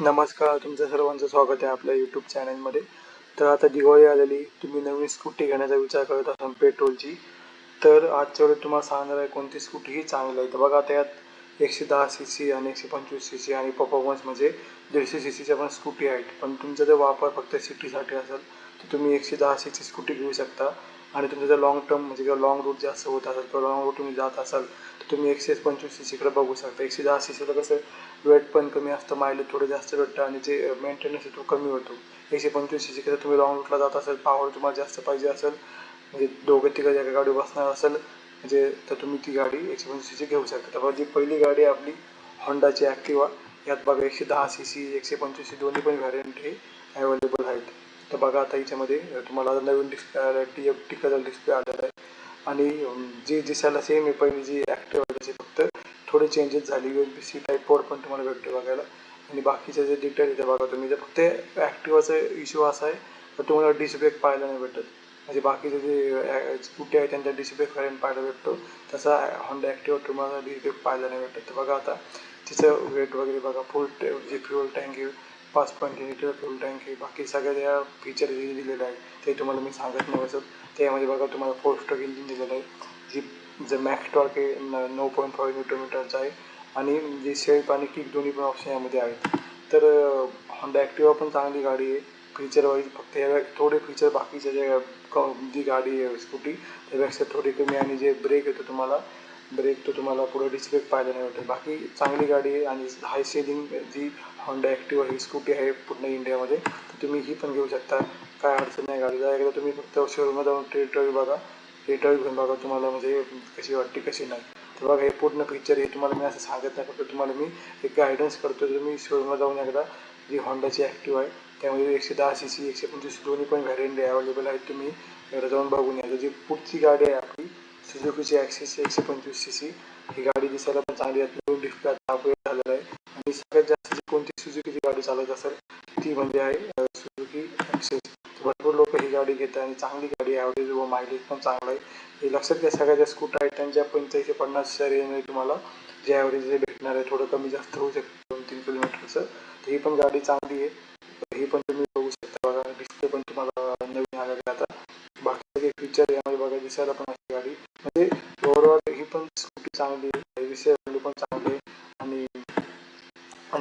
नमस्कार तुमचं सर्वांचं स्वागत आहे आपल्या यूट्यूब चॅनलमध्ये तर आता दिवाळी आलेली तुम्ही नवीन स्कूटी घेण्याचा विचार करत असाल पेट्रोलची तर आजच्या वेळेस तुम्हाला सांगणार आहे कोणती स्कूटी ही चांगली आहे. तर बघा त्यात एकशे दहा सी सी आणि एकशे पंचवीस सी सी आणि परफॉर्मन्स म्हणजे दीडशे सी सीच्या पण स्कूटी आहेत. पण तुमचा जर वापर फक्त सिटीसाठी असेल तर तुम्ही एकशे दहा सी सी स्कूटी घेऊ शकता. आणि तुमचं जर लॉंग टर्म म्हणजे किंवा लॉंग रूट जास्त होत असेल किंवा लॉंग रूट तुम्ही जात असाल तर तुम्ही एकशे पंचवीस सी सीकडे बघू शकता. एकशे दहा सी सीला कसं वेट पण कमी असतं मायलेज थोडं जास्त भेटतं आणि जे मेंटेनन्स आहे तो कमी होतो. एकशे पंचवीस सी सीकडे तुम्ही लॉंग रूटला जात असेल पॉवर तुम्हाला जास्त पाहिजे असेल म्हणजे दोघं तिघं एका गाडी बसणार असेल म्हणजे तर तुम्ही ती गाडी एकशे पंचवीस सी घेऊ शकता. तर जी पहिली गाडी आपली होंडाची ॲक्टिवा यात बघा एकशे दहा सी सी एकशे पंचवीस सी दोन्ही पण व्हॅरियंट हे अवेलेबल आहेत. तर बघा आता याच्यामध्ये तुम्हाला नवीन डिस्प्ले आला T F T colour display आलेला आहे. आणि जी दिसायला सेम आहे पहिली जी ॲक्टिव्ह आहे त्याची फक्त थोडे चेंजेस झाली. U S B C type port पण तुम्हाला भेटते बघायला. आणि बाकीचे जे डिटेल आहे ते बघा तुम्ही जर फक्त ॲक्टिवाचा इश्यू असा आहे तर तुम्हाला डिस्क पाहायला नाही भेटत. म्हणजे बाकीचे जे स्कूटी आहे त्यांचा डिस्क ब्रेक व्हॅरियंट पाहायला भेटतो. तसा होंडा ॲक्टिवा तुम्हाला डिस्क ब्रेक पाहायला नाही भेटत. तर बघा आता तिचं वेट वगैरे बघा फुल जे फ्युअल टँक आहे पाच पॉईंट लिटर फुल टँक आहे. बाकी सगळ्या ज्या फीचर जे दिलेले आहे ते तुम्हाला मी सांगत नाही असं त्यामध्ये बघा तुम्हाला फोर स्ट्रोक इंजिन दिलेलं आहे. जी जे मॅक्स टॉर्क आहे न नऊ पॉईंट फाईव्ह न्यूटरमीटरचा आहे. आणि जे शेप आणि किक दोन्ही पण ऑप्शन यामध्ये आहेत. तर होंडा ॲक्टिवा पण चांगली गाडी आहे. फीचर वाईज फक्त ह्या थोडे फीचर बाकीच्या ज्या जी गाडी आहे स्कूटी त्यापेक्षा थोडी कमी. आणि जे ब्रेक येतो तुम्हाला ब्रेक तो तुम्हाला पुढे डिस्प्ले पाहायला नाही भेटेल बाकी चांगली गाडी आहे आणि हाय सेलिंग जी होंडा ॲक्टिव्ह ही स्कूटी आहे पूर्ण इंडियामध्ये तर तुम्ही ही पण घेऊ शकता. काय अडचण नाही गाडीला. एकदा तुम्ही फक्त शोरूमला जाऊन टेरिटरी बघा. टेरिटरी घेऊन बघा तुम्हाला म्हणजे कशी वाटते कशी नाही. तर बघा हे पूर्ण पिक्चर हे तुम्हाला मी असं सांगत नाही फक्त तुम्हाला मी एक गायडन्स करतो तुम्ही शोरूमला जाऊन एकदा जी होंडाची ॲक्टिव्ह आहे त्यामध्ये एकशे दहा सी सी एकशे पंचवीस दोन्ही पण व्हॅरियंट अवेलेबल आहेत. तुम्ही एकदा जाऊन बघून या. जी पुढची गाडी आहे आपली सुझुकीची ॲक्सिस एकशे पंचवीस सी सी ही गाडी दिसायला पण चांगली आहे. दोन डिस्प्ले आता अपग्रेड झालेला आहे. आणि सगळ्यात जास्त जी कोणती सुझुकीची गाडी चालत असेल ती म्हणजे आहे सुझुकी ॲक्सेस भरपूर लोक ही गाडी घेतात आणि चांगली गाडी ॲव्हरेज व मायलेज पण चांगला आहे. हे लक्षात घ्या सगळ्या ज्या स्कूटर आहेत त्यांच्या पंच्याऐंशी पन्नासच्या रेंजमध्ये तुम्हाला जे ॲव्हरेज जे भेटणार आहे थोडं कमी जास्त होऊ शकतं. दोन तीन किलोमीटरचं तर ही पण गाडी चांगली आहे. ही पण तुम्ही बघू शकता. बघा डिस्प्ले पण तुम्हाला नवीन आलेला आता. बाकी फीचर यामध्ये बघा दिसायला पण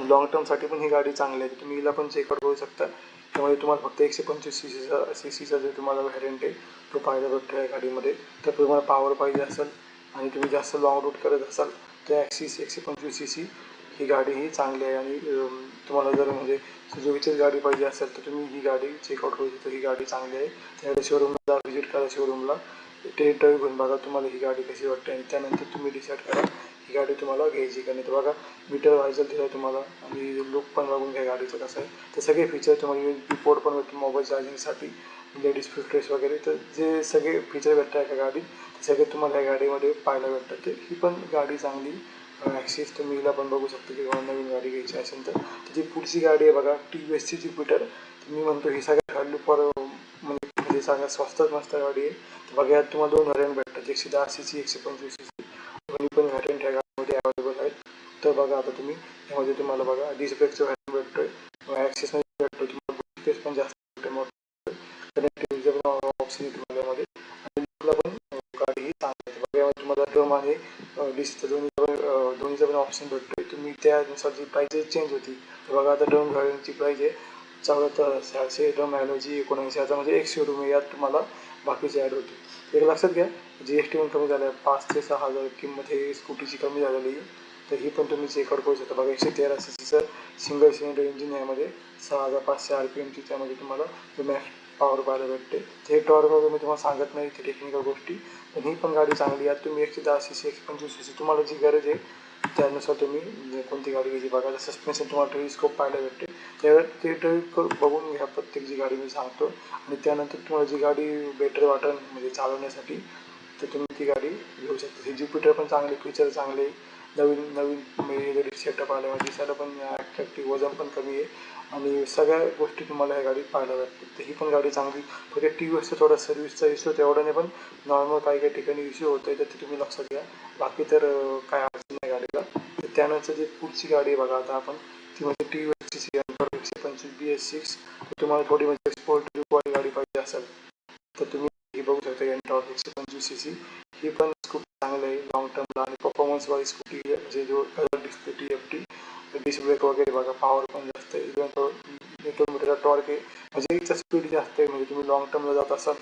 लॉंग टर्मसाठी पण ही गाडी चांगली आहे. तुम्ही हिला पण चेकआउट करू शकता. त्यामध्ये तुम्हाला फक्त एकशे पंचवीस सी सीचा सी सीचा जो तुम्हाला व्हॅरियंट आहे तो पाहायला भेटतो या गाडीमध्ये. तर तुम्हाला पॉवर पाहिजे असेल आणि तुम्ही जास्त लॉंग रूट करत असाल तर ॲक्सिस एकशे पंचवीस सी सी ही गाडी ही चांगली आहे. आणि तुम्हाला जर म्हणजे सुजुकीचीच गाडी पाहिजे असेल तर तुम्ही ही गाडी चेकआउट करू शकता. ही गाडी चांगली आहे. त्याकडे शोरूमला व्हिजिट करा शोरूमला टेरिटरी घेऊन बघा तुम्हाला ही गाडी कशी वाटते. आणि त्यानंतर तुम्ही डिसाईड करा गाडी तुम्हाला घ्यायची. का नाही तर बघा मीटर व्हायचं दिलं तुम्हाला आणि लुक पण बघून घ्या गाडीचं कसं आहे. तर सगळे फीचर तुम्हाला यू पी पोर्ट पण भेटतो मोबाईल चार्जिंगसाठी लेडीज फिल्टर्स वगैरे. तर जे सगळे फीचर भेटतात एका गाडीत ते सगळे तुम्हाला या गाडीमध्ये पाहायला भेटतात. तर ही पण गाडी चांगली ॲक्सिस तुम्ही हिला पण बघू शकता की कोणाला नवीन गाडी घ्यायची असेल तर. जी पुढची गाडी आहे बघा टी व्ही सी ज्युपिटर तर मी म्हणतो ही सगळ्यात गाडी पर म्हणजे, म्हणजे सगळ्यात स्वस्तात मस्त गाडी आहे. तर बघा तुम्हाला दोन व्हॅरियंट भेटतात. एकशे दहा सी सी एकशे पंचवीस सी सी पण व्हॅरियंट ह्या अवेलेबल आहेत. तर बघा आता तुम्ही यामध्ये तुम्हाला बघा डिस्क भेटतो आहे ॲक्सेस ॲक्सेसमध्ये भेटतो तुम्हाला स्पेस पण जास्त भेटतो मोठं कनेक्टिव्हिटीचं पण ऑप्शन आहे तुम्हाला यामध्ये. आणि लुकला पण गाडीही चांगली आहे. बघा यामध्ये तुम्हाला ड्रम आहे डिस्कचं दोन्हीचा पण दोन्हीचा पण ऑप्शन भेटतो आहे तुम्ही त्यानुसार जी प्राईज चेंज होती. तर बघा आता ड्रम व्हॅरियंटची प्राईज आहे चौदा सहाशे. ड्रम ॲलोजी एकोणऐंशी हजार म्हणजे एक शोरूम यात तुम्हाला बाकीचे ॲड होते एक लक्षात घ्या जी एस टी पण कमी झालं आहे पाच ते सहा हजार किंमत हे स्कूटीची कमी झालेली आहे. तर ही पण तुम्ही चेकआउट करू शकता. बघा एकशे तेरा सी सीचं सिंगल सिलेंडर इंजिन यामध्ये सहा हजार पाचशे आर पी एमची त्यामध्ये तुम्हाला मॅक्स पॉवर पाहायला भेटते. ते टॉवर वगैरे मी तुम्हाला सांगत नाही ते टेक्निकल गोष्टी. पण ही पण गाडी चांगली आहे. तुम्ही एकशे दहा सी सी एकशे पंचवीस सी सी तुम्हाला जी गरज आहे त्यानुसार तुम्ही कोणती गाडी घ्यायची. बघा सस्पेन्शन तुम्हाला टेलिस्कोप पाहायला भेटते. त्यावेळेस ते टेलिस्कोप बघून घ्या. प्रत्येक जी गाडी मी सांगतो. आणि त्यानंतर तुम्हाला जी गाडी बेटर वाटेल म्हणजे चालवण्यासाठी तर तुम्ही ती गाडी घेऊ शकता. ही ज्युपिटर पण चांगले फीचर चांगले. नवीन नवीन म्हणजे सेटअप आलं म्हणजे दिसायला पण ॲट्रॅक्टिव्ह वजन पण कमी आहे. आणि सगळ्या गोष्टी तुम्हाला ह्या गाडीत पाहायला भेटतात तर ही पण गाडी चांगली फक्त टी व्ही असतं थोडा सर्व्हिसचा इश्यू तेवढ्याने पण नॉर्मल काही काही ठिकाणी इश्यू होतो आहे तर ते तुम्ही लक्षात घ्या. बाकी तर काय अडचण नाही गाडीला. तर त्यानंतर जी पुढची गाडी आहे बघा आता आपण ती म्हणजे टी व्ही सी एकशे पंचवीस बी एस सिक्स तुम्हाला थोडी म्हणजे स्पोर्ट गाडी पाहिजे असेल तर तुम्ही बघू शकता एनटॉर्क एकशे पंचवीस सी सी ही पण खूप चांगलं आहे लॉंग टर्मला आणि परफॉर्मन्स वाईज स्कूटी जे जो colour display T F T disc brake वगैरे बघा पॉवर पण जास्त आहे. दोन किलोमीटरचा टॉर्क आहे. म्हणजे इथं स्पीड जास्त आहे. म्हणजे तुम्ही लॉंग टर्मला जात असाल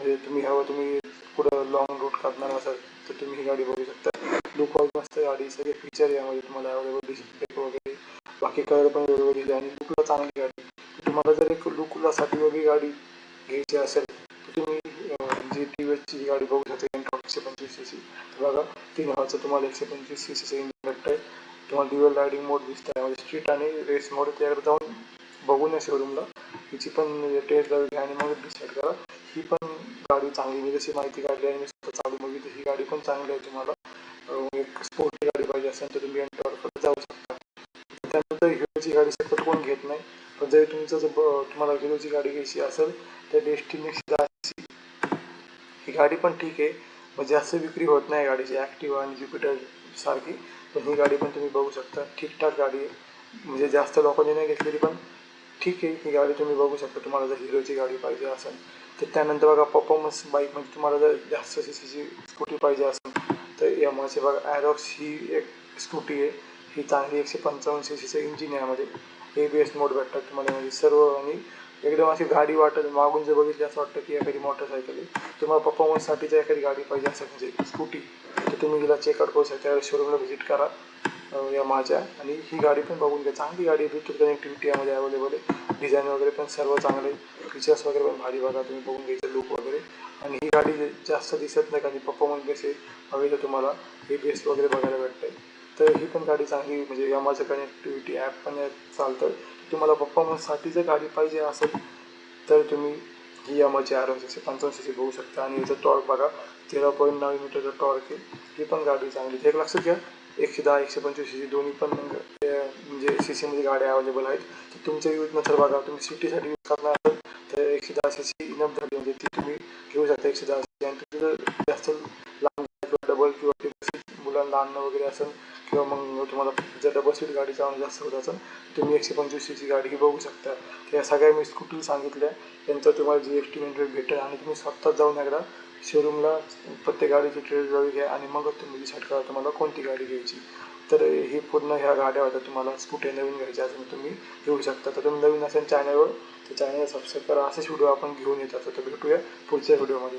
म्हणजे तुम्ही हवं तुम्ही पुढं लॉंग रूट काढणार असाल तर तुम्ही ही गाडी बघू शकता. लुक वाईज मस्त गाडी. सगळे फीचर यामध्ये तुम्हाला. अवेलेबल डिस्क ब्रेक वगैरे. बाकी कलर पण वेगवेगळे दिले. आणि लुकला चांगली गाडी. तुम्हाला जर एक लुकलासाठी वेगळी गाडी घ्यायची असेल तर तुम्ही अं, जी टी व्हीची गाडी बघू शकता एनटॉक एकशे पंचवीस सी सी बघा तीन हवाचं तुम्हाला एकशे पंचवीस सी सीचं इंजिन भेटतं आहे तुम्हाला ड्युअल रायडिंग मोड दिसत आहे म्हणजे स्ट्रीट आणि रेस मोड त्याकडे जाऊन बघून या शोरूमला हिची पण म्हणजे टेस्ट ड्राईव्ह घ्या आणि मग डिसाईड करा. ही पण गाडी चांगली मी जशी माहिती काढली आणि मी स्वतः चालू बघितली ही गाडी पण चांगली आहे तुम्हाला. एक स्पोर्टी गाडी पाहिजे असेल तर तुम्ही एनटॉर्ककडे जाऊ शकता. त्यानंतर हिरोची गाडी सतत कोण घेत नाही. पण जरी तुमचं जर तुम्हाला हिरोची गाडी घ्यायची असेल तर डेस्टिनेशन गाडी पण ठीक आहे. मग जास्त विक्री होत नाही गाडीची. ॲक्टिवा आणि ज्युपिटर सारखी. पण ही गाडी पण तुम्ही बघू शकता. ठीकठाक गाडी आहे. म्हणजे जास्त लोकांनी नाही घेतलेली पण ठीक आहे. ही गाडी तुम्ही बघू शकता. तुम्हाला जर हिरोची गाडी पाहिजे असेल तर त्यानंतर बघा परफॉर्मन्स बाईक म्हणजे तुम्हाला जर जास्त सी सीची स्कूटी पाहिजे असेल तर यामाचे बघा ॲरॉक्स ही एक स्कूटी आहे. ही चांगली एकशे पंचावन्न सी सीचं इंजिन आहे यामध्ये. ए बी एस मोड भेटतात तुम्हाला. म्हणजे सर्व आणि एकदम अशी गाडी वाटत मागून जर बघितली असं वाटतं की एखादी मोटरसायकल आहे. तुम्हाला परफॉर्मन्ससाठीची एखादी गाडी पाहिजे असेल म्हणजे स्कूटी तर तुम्ही तिला चेकआउट करू शकता. शोरूमला व्हिजिट करा या माझ्या. आणि ही गाडी पण बघून घ्या. चांगली गाडी ब्लूटूथ कनेक्टिव्हिटी यामध्ये अवेलेबल आहे. डिझाईन वगैरे पण सर्व चांगले फीचर्स वगैरे पण भारी बघा. तुम्ही बघून घ्यायचं लुक वगैरे. आणि ही गाडी जास्त दिसत नाही कारण परफॉर्मन्स बेस आहे. हवे तर तुम्हाला हे बेस वगैरे बघायला भेटतं तर ही पण गाडी चांगली म्हणजे यामाचं कनेक्टिव्हिटी ॲप पण चालतं. तुम्हाला परफॉर्मन्ससाठी जर गाडी पाहिजे असेल तर तुम्ही ही यामाची आर एकशे पंचावन्न सी सी बघू शकता. आणि याचं टॉर्क बघा तेरा पॉईंट नऊ मीटरचं टॉर्क आहे. ही पण गाडी चांगली आहे. एक लक्षात घ्या एकशे दहा एकशे पंचवीस सी सी दोन्ही पण म्हणजे, म्हणजे सी सीमध्ये गाड्या अवेलेबल आहेत. तर तुमच्या यूजनुसार बघा तुम्ही सिटीसाठी यूज करणार असाल तर एकशे दहा सी सी इनफ झाली म्हणजे ती तुम्ही घेऊ शकता एकशे दहा सी सी आणि तुम्ही जर जास्त लांब किंवा डबल किंवा मुलांना अन्न वगैरे असेल किंवा मग तुम्हाला जर डबल सीट गाडी चालवणं जास्त होत असेल तुम्ही एकशे पंचवीस सीची गाडी ही बघू शकता. या सगळ्या मी स्कूटी सांगितल्या. त्यांचं तुम्हाला जी एस टी मेंटेन भेटेल आणि तुम्ही स्वतः जाऊन एकदा शोरूमला प्रत्येक गाडीची ट्रेड ड्राईव्ह घ्या आणि मगच तुम्ही डिसाईड करा तुम्हाला कोणती गाडी घ्यायची. तर ही पूर्ण ह्या गाड्या होत्या. तुम्हाला स्कूटी नवीन घ्यायच्या असेल तुम्ही घेऊ शकता. तर तुम्ही नवीन असेल चॅनलवर तर चॅनल सबस्क्राईब करा. असेच व्हिडिओ आपण घेऊन येत असतो. तर भेटूया पुढच्या व्हिडिओमध्ये